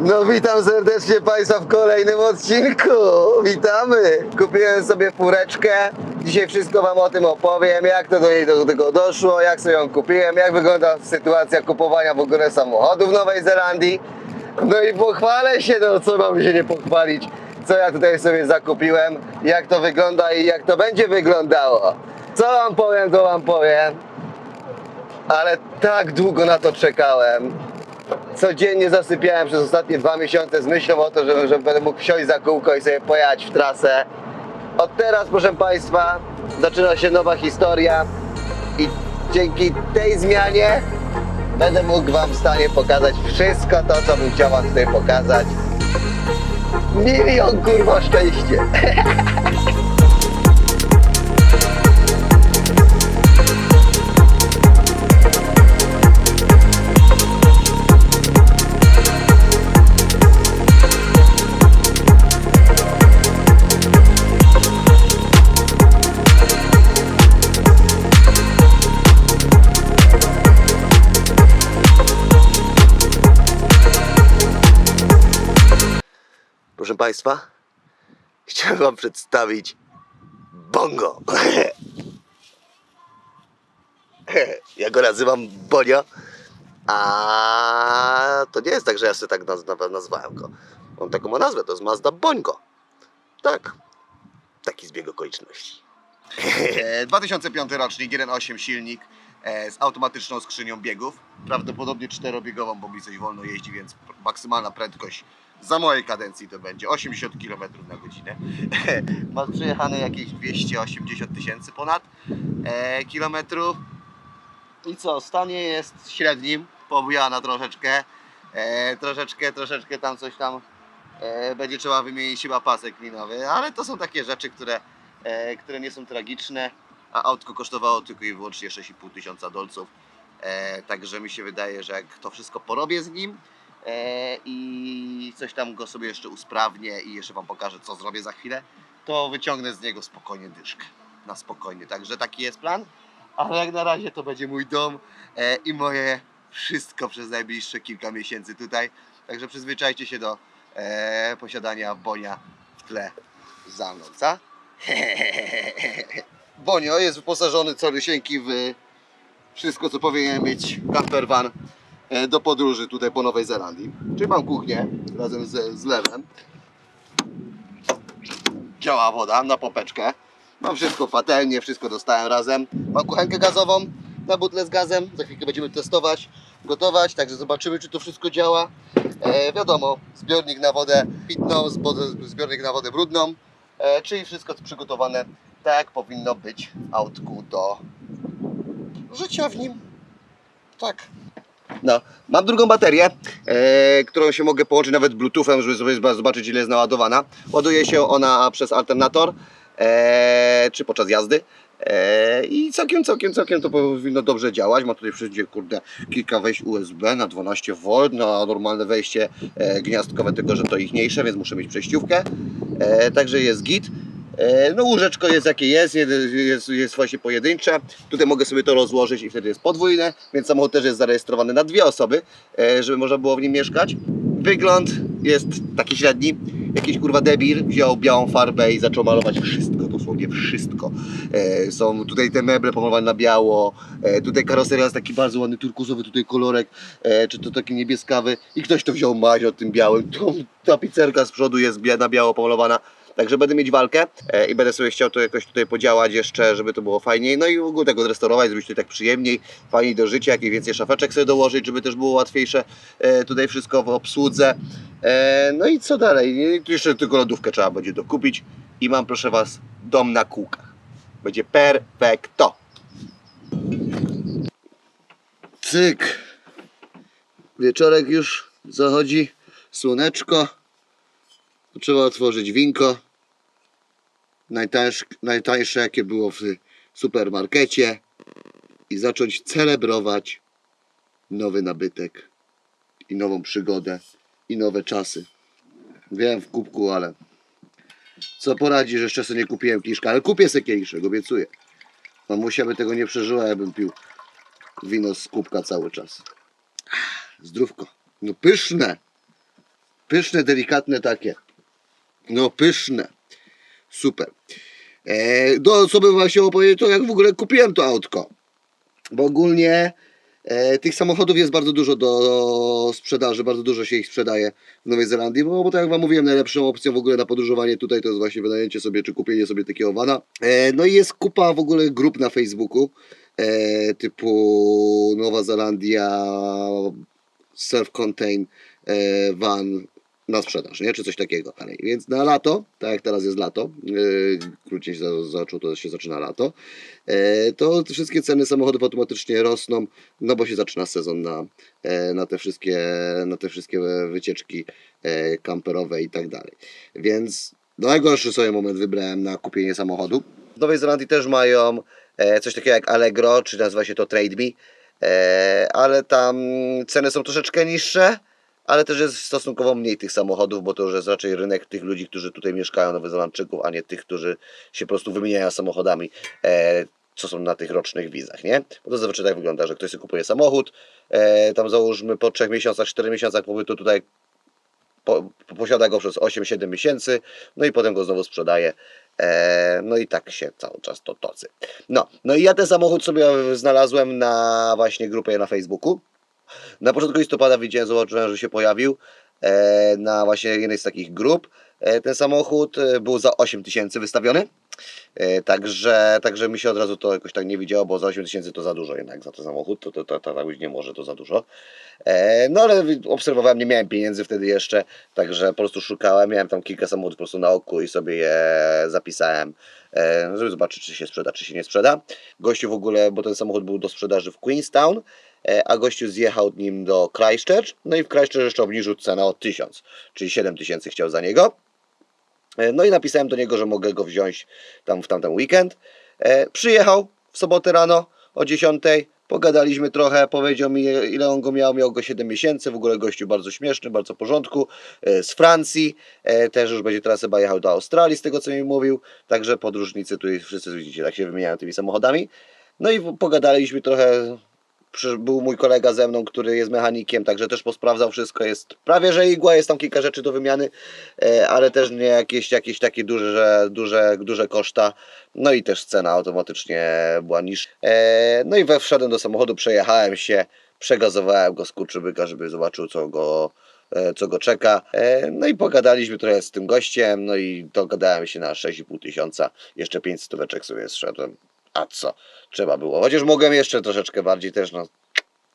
No witam serdecznie Państwa w kolejnym odcinku. Witamy. Kupiłem sobie fureczkę. Dzisiaj wszystko Wam o tym opowiem, jak to do niej do tego doszło, jak sobie ją kupiłem, jak wygląda sytuacja kupowania w ogóle samochodu w Nowej Zelandii. No i pochwalę się, no co mam się nie pochwalić, co ja tutaj sobie zakupiłem, jak to wygląda i jak to będzie wyglądało. Co Wam powiem, to Wam powiem. Ale tak długo na to czekałem codziennie zasypiałem przez ostatnie dwa miesiące z myślą o to, że, że będę mógł wsiąść za kółko i sobie pojechać w trasę. Od teraz, proszę Państwa, zaczyna się nowa historia i dzięki tej zmianie będę mógł Wam w stanie pokazać wszystko to, co bym chciał Wam tutaj pokazać. Milion kurwa szczęście! Państwa, chciałem Wam przedstawić Bongo. Ja go nazywam Bonio, a to nie jest tak, że ja sobie tak naz naz- nazwałem go. On taką ma nazwę, to jest Mazda Bońko. Tak, taki zbieg okoliczności. 2005 rocznik, 1.8 silnik e, z automatyczną skrzynią biegów. Prawdopodobnie czterobiegową, bo mi coś wolno jeździ, więc maksymalna prędkość za mojej kadencji to będzie 80 km na godzinę. Ma przejechane jakieś 280 tysięcy ponad e, kilometrów. I co, stanie jest średnim, pobujana troszeczkę. E, troszeczkę, troszeczkę tam coś tam e, będzie trzeba wymienić chyba pasek linowy, ale to są takie rzeczy, które, e, które nie są tragiczne, a autko kosztowało tylko i wyłącznie 6,5 tysiąca dolców. E, także mi się wydaje, że jak to wszystko porobię z nim i coś tam go sobie jeszcze usprawnię i jeszcze Wam pokażę, co zrobię za chwilę, to wyciągnę z niego spokojnie dyszkę. Na spokojnie. Także taki jest plan. Ale jak na razie to będzie mój dom e, i moje wszystko przez najbliższe kilka miesięcy tutaj. Także przyzwyczajcie się do e, posiadania Bonia w tle za mną, co? Bonio jest wyposażony całysieńki w wszystko, co powinien mieć camper van e, do podróży tutaj po Nowej Zelandii. Czyli mam kuchnię razem ze zlewem. Działa woda na popeczkę. Mam wszystko patelnie, wszystko dostałem razem. Mam kuchenkę gazową na butlę z gazem. Za chwilkę będziemy testować, gotować, także zobaczymy, czy to wszystko działa. E, wiadomo, zbiornik na wodę pitną, zbiornik na wodę brudną, e, czyli wszystko przygotowane tak, jak powinno być w autku do życia w nim. Tak. No, mam drugą baterię, e, którą się mogę połączyć nawet bluetoothem, żeby sobie zobaczyć ile jest naładowana. Ładuje się ona przez alternator, e, czy podczas jazdy. E, I całkiem, całkiem, całkiem to powinno dobrze działać. Ma tutaj wszędzie, kurde, kilka wejść USB na 12V, na normalne wejście e, gniazdkowe, tylko że to ichniejsze, więc muszę mieć przejściówkę. E, także jest git. E, No łóżeczko jest jakie jest, jest, jest właśnie pojedyncze. Tutaj mogę sobie to rozłożyć i wtedy jest podwójne, więc samochód też jest zarejestrowany na dwie osoby, e, żeby można było w nim mieszkać. Wygląd jest taki średni. Jakiś kurwa debil wziął białą farbę i zaczął malować wszystko, dosłownie wszystko. E, Są tutaj te meble pomalowane na biało, tutaj karoseria jest taki bardzo ładny turkusowy tutaj kolorek, czy to taki niebieskawy i ktoś to wziął maź o tym białym. Tu tapicerka z przodu jest na biało pomalowana. Także będę mieć walkę e, i będę sobie chciał to jakoś tutaj podziałać jeszcze, żeby to było fajniej. No i w ogóle tego zrestaurować, zrobić to tak przyjemniej, fajniej do życia, jak i więcej szafeczek sobie dołożyć, żeby też było łatwiejsze e, tutaj wszystko w obsłudze. E, no i co dalej? Jeszcze tylko lodówkę trzeba będzie dokupić i mam proszę Was dom na kółkach. Będzie perfekto. Cyk. Wieczorek już zachodzi, słoneczko. Trzeba otworzyć winko. Najtańsze, najtańsze jakie było w supermarkecie. I zacząć celebrować nowy nabytek. I nową przygodę. I nowe czasy. Wiem w kubku, ale co poradzisz, jeszcze sobie nie kupiłem kiszka, ale kupię sobie kieliszek, obiecuję. Mamusia by tego nie przeżyła, ja bym pił wino z kubka cały czas. Zdrówko. No pyszne. Pyszne, delikatne takie. No pyszne. Super. E, do co bym chciał opowiedzieć, to jak w ogóle kupiłem to autko. Bo ogólnie e, tych samochodów jest bardzo dużo do sprzedaży, bardzo dużo się ich sprzedaje w Nowej Zelandii, bo, bo tak jak wam mówiłem, najlepszą opcją w ogóle na podróżowanie tutaj to jest właśnie wynajęcie sobie, czy kupienie sobie takiego vana. E, no i jest kupa w ogóle grup na Facebooku, e, typu Nowa Zelandia, self-contained e, van na sprzedaż, nie? czy coś takiego dalej. Więc na lato, tak jak teraz jest lato, yy, krócej się za- zaczął, to się zaczyna lato, e, to wszystkie ceny samochodów automatycznie rosną, no bo się zaczyna sezon na, e, na, te, wszystkie, na te wszystkie wycieczki e, kamperowe i tak dalej. Więc najgorszy sobie moment wybrałem na kupienie samochodu. W Nowej Zelandii też mają e, coś takiego jak Allegro, czy nazywa się to Trade Me, e, ale tam ceny są troszeczkę niższe, ale też jest stosunkowo mniej tych samochodów, bo to już jest raczej rynek tych ludzi, którzy tutaj mieszkają, Nowozelandczyków, a nie tych, którzy się po prostu wymieniają samochodami, e, co są na tych rocznych wizach, nie? Bo to zazwyczaj tak wygląda, że ktoś sobie kupuje samochód, e, tam załóżmy po 3 miesiącach, 4 miesiącach pobytu tutaj po, posiada go przez 8-7 miesięcy, no i potem go znowu sprzedaje. E, no i tak się cały czas to toczy. No, no i ja ten samochód sobie znalazłem na właśnie grupie na Facebooku. Na początku listopada widziałem, zobaczyłem, że się pojawił e, na właśnie jednej z takich grup. E, ten samochód e, był za 8 tysięcy wystawiony. Także, także mi się od razu to jakoś tak nie widziało, bo za 8 tysięcy to za dużo jednak za ten samochód, to, to, to, to tak nie może, to za dużo. No ale obserwowałem, nie miałem pieniędzy wtedy jeszcze, także po prostu szukałem, miałem tam kilka samochodów po prostu na oku i sobie je zapisałem, żeby zobaczyć, czy się sprzeda, czy się nie sprzeda. Gościu w ogóle, bo ten samochód był do sprzedaży w Queenstown, a gościu zjechał nim do Christchurch, no i w Christchurch jeszcze obniżył cenę o 1000, czyli 7000 chciał za niego. E, No i napisałem do niego, że mogę go wziąć tam w tamten weekend. E, przyjechał w sobotę rano o 10. Pogadaliśmy trochę, powiedział mi ile on go miał, miał go 7 miesięcy, w ogóle gościu bardzo śmieszny, bardzo w porządku, e, z Francji, e, też już będzie teraz chyba jechał do Australii z tego co mi mówił, także podróżnicy tutaj wszyscy widzicie, tak się wymieniają tymi samochodami. No i pogadaliśmy trochę, był mój kolega ze mną, który jest mechanikiem, także też posprawdzał wszystko, jest prawie że igła, jest tam kilka rzeczy do wymiany, e, ale też nie jakieś, jakieś takie duże, duże, duże koszta, no i też cena automatycznie była niższa. E, no i we wszedłem do samochodu, przejechałem się, przegazowałem go z kurczybyka, żeby zobaczył co go, e, co go czeka. No i pogadaliśmy trochę z tym gościem, no i dogadałem się na 6,5 tysiąca, jeszcze 5 stóweczek sobie zszedłem. A co? Trzeba było. Chociaż mogłem jeszcze troszeczkę bardziej też, no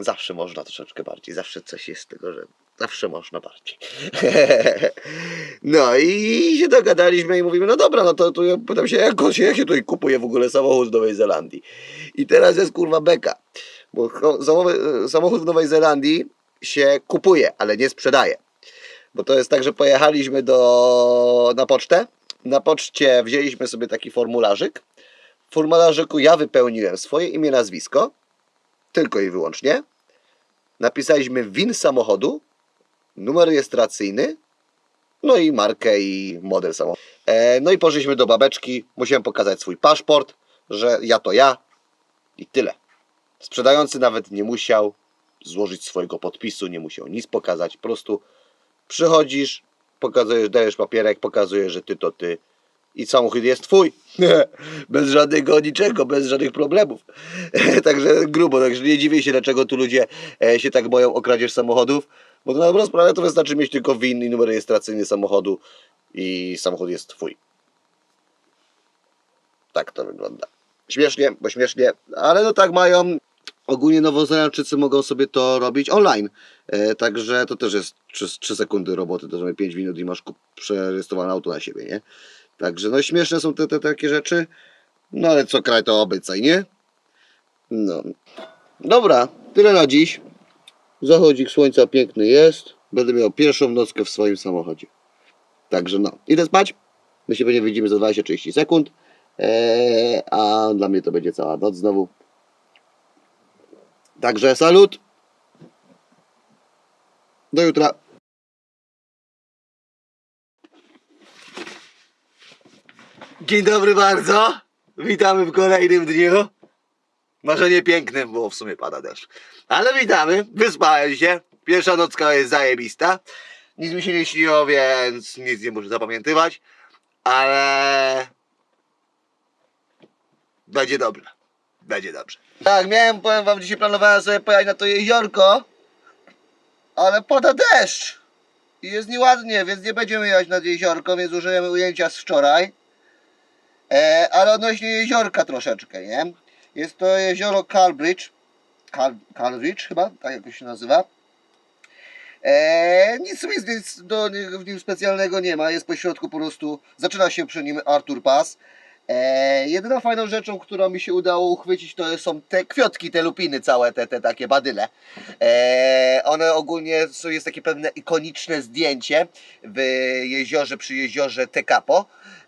zawsze można troszeczkę bardziej, zawsze coś jest z tego, że zawsze można bardziej. No i się dogadaliśmy i mówimy, no dobra, no to, to ja pytam się, jak, się, jak się tutaj kupuje w ogóle samochód z Nowej Zelandii. I teraz jest kurwa beka, bo cho- samochód- w Nowej Zelandii się kupuje, ale nie sprzedaje. Bo to jest tak, że pojechaliśmy do, na pocztę, na poczcie wzięliśmy sobie taki formularzyk, formularzyku ja wypełniłem swoje imię, nazwisko, tylko i wyłącznie. Napisaliśmy WIN samochodu, numer rejestracyjny, no i markę i model samochodu. E, no i poszliśmy do babeczki, musiałem pokazać swój paszport, że ja to ja i tyle. Sprzedający nawet nie musiał złożyć swojego podpisu, nie musiał nic pokazać, po prostu przychodzisz, pokazujesz, dajesz papierek, pokazujesz, że ty to ty i samochód jest twój. bez żadnego niczego, bez żadnych problemów. także grubo, także nie dziwię się, dlaczego tu ludzie e, się tak boją o kradzież samochodów, bo to na dobrą sprawę to wystarczy mieć tylko WIN i numer rejestracyjny samochodu i samochód jest twój. Tak to wygląda. Śmiesznie, bo śmiesznie, ale no tak mają. Ogólnie Nowozelandczycy mogą sobie to robić online. E, także to też jest 3, 3 sekundy roboty, to mamy 5 minut i masz przerejestrowane auto na siebie, nie? Także no śmieszne są te, te takie rzeczy. No ale co kraj to obyczaj, nie? No. Dobra, tyle na dziś. Zachodzik słońca piękny jest. Będę miał pierwszą nockę w swoim samochodzie. Także no, idę spać. My się pewnie widzimy za 20-30 sekund. Eee, a dla mnie to będzie cała noc znowu. Także salut. Do jutra. Dzień dobry bardzo. Witamy w kolejnym dniu. Może nie pięknym, bo w sumie pada deszcz. Ale witamy. Wyspałem się. Pierwsza nocka jest zajebista. Nic mi się nie śniło, więc nic nie muszę zapamiętywać, ale będzie dobrze. Będzie dobrze. Tak, miałem, powiem wam, dzisiaj planowałem sobie pojechać na to jeziorko, ale pada deszcz i jest nieładnie, więc nie będziemy jechać nad jeziorko, więc użyjemy ujęcia z wczoraj. E, ale odnośnie jeziorka troszeczkę, nie? Jest to jezioro Calbridge, Cal, Calbridge chyba, tak jakoś się nazywa. E, nic do, w nim specjalnego nie ma, jest po środku po prostu, zaczyna się przy nim Arthur Pass. E, fajną rzeczą, którą mi się udało uchwycić, to są te kwiotki, te lupiny całe, te, te takie badyle. E, one ogólnie są, jest takie pewne ikoniczne zdjęcie w jeziorze, przy jeziorze Tekapo.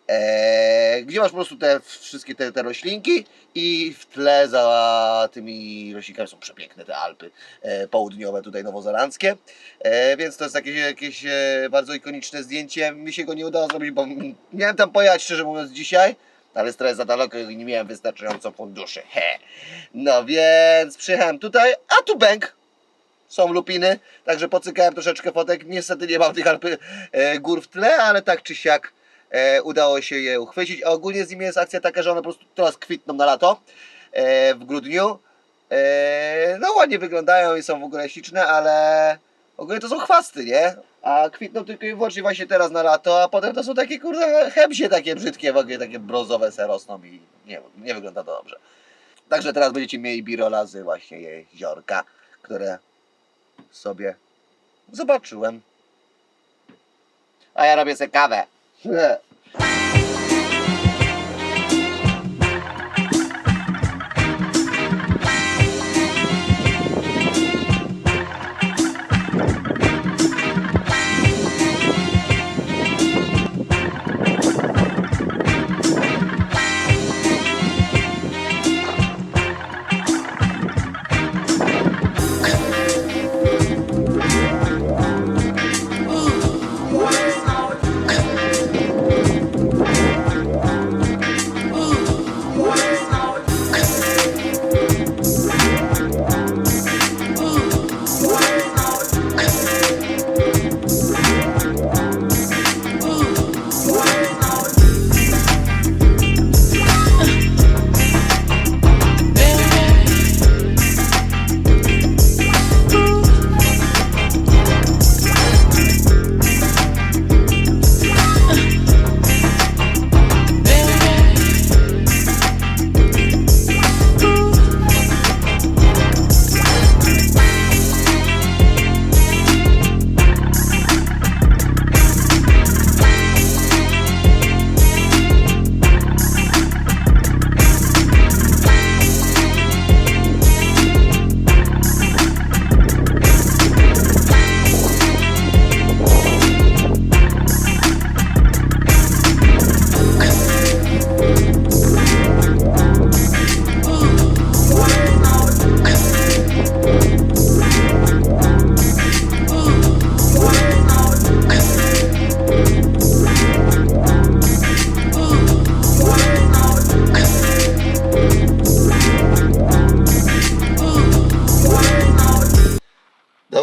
E, gdzie masz po prostu te wszystkie te, te roślinki i w tle za tymi roślinkami są przepiękne te Alpy e, południowe tutaj nowozelandzkie. E, więc to jest jakieś, jakieś bardzo ikoniczne zdjęcie. Mi się go nie udało zrobić, bo miałem tam pojechać szczerze mówiąc dzisiaj, ale stroje za daleko i nie miałem wystarczająco funduszy. He. No więc przyjechałem tutaj, a tu bęk. Są lupiny, także pocykałem troszeczkę fotek. Niestety nie mam tych Alpy e, gór w tle, ale tak czy siak e, udało się je uchwycić. A ogólnie z nimi jest akcja taka, że one po prostu teraz kwitną na lato e, w grudniu. E, no ładnie wyglądają i są w ogóle śliczne, ale ogólnie to są chwasty, nie? A kwitną tylko i wyłącznie właśnie teraz na lato, a potem to są takie kurde hebsie takie brzydkie, w ogóle takie brązowe se rosną i nie, nie wygląda to dobrze. Także teraz będziecie mieli birolazy właśnie jeziorka, które sobie zobaczyłem. A ja robię sobie kawę. Yeah.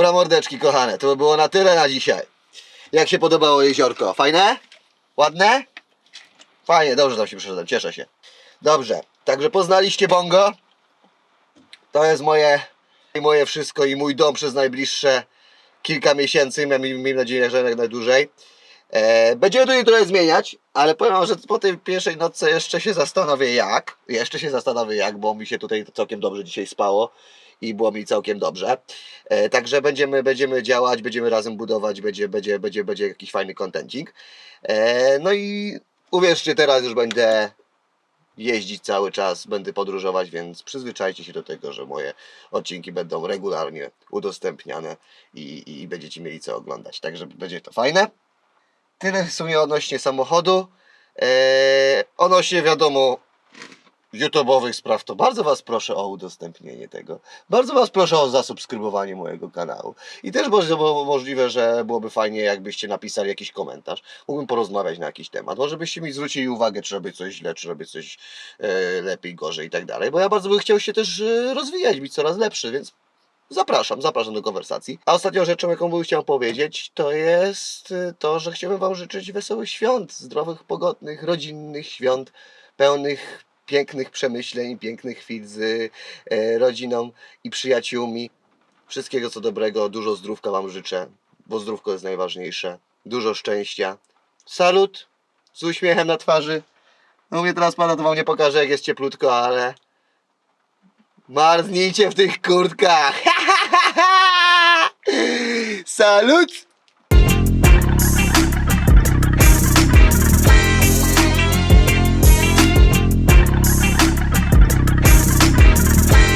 Dobra mordeczki kochane, to by było na tyle na dzisiaj. Jak się podobało jeziorko? Fajne? Ładne? Fajnie, dobrze tam się przyszedłem, cieszę się. Dobrze, także poznaliście Bongo. To jest moje, moje wszystko i mój dom przez najbliższe kilka miesięcy, mam nadzieję, że jak najdłużej. E, będziemy tutaj trochę zmieniać, ale powiem wam, że po tej pierwszej nocce jeszcze się zastanowię jak. Jeszcze się zastanowię jak, bo mi się tutaj całkiem dobrze dzisiaj spało i było mi całkiem dobrze. E, także będziemy, będziemy działać, będziemy razem budować, będzie, będzie, będzie, będzie jakiś fajny kontencik. E, no i uwierzcie, teraz już będę jeździć cały czas, będę podróżować, więc przyzwyczajcie się do tego, że moje odcinki będą regularnie udostępniane i, i będziecie mieli co oglądać. Także będzie to fajne. Tyle w sumie odnośnie samochodu. Eee, odnośnie wiadomo YouTube'owych spraw, to bardzo Was proszę o udostępnienie tego. Bardzo Was proszę o zasubskrybowanie mojego kanału. I też było możliwe, że byłoby fajnie, jakbyście napisali jakiś komentarz. Mógłbym porozmawiać na jakiś temat. Może byście mi zwrócili uwagę, czy robię coś źle, czy robię coś e, lepiej, gorzej i tak dalej. Bo ja bardzo bym chciał się też e, rozwijać, być coraz lepszy, więc zapraszam, zapraszam do konwersacji. A ostatnią rzeczą, jaką bym chciał powiedzieć, to jest y, to, że chciałbym Wam życzyć wesołych świąt, zdrowych, pogodnych, rodzinnych świąt, pełnych pięknych przemyśleń, pięknych chwil z e, rodziną i przyjaciółmi. Wszystkiego co dobrego, dużo zdrówka Wam życzę, bo zdrówko jest najważniejsze. Dużo szczęścia. Salut z uśmiechem na twarzy. No mówię teraz pana, to Wam nie pokażę jak jest cieplutko, ale marznijcie w tych kurtkach. Salut!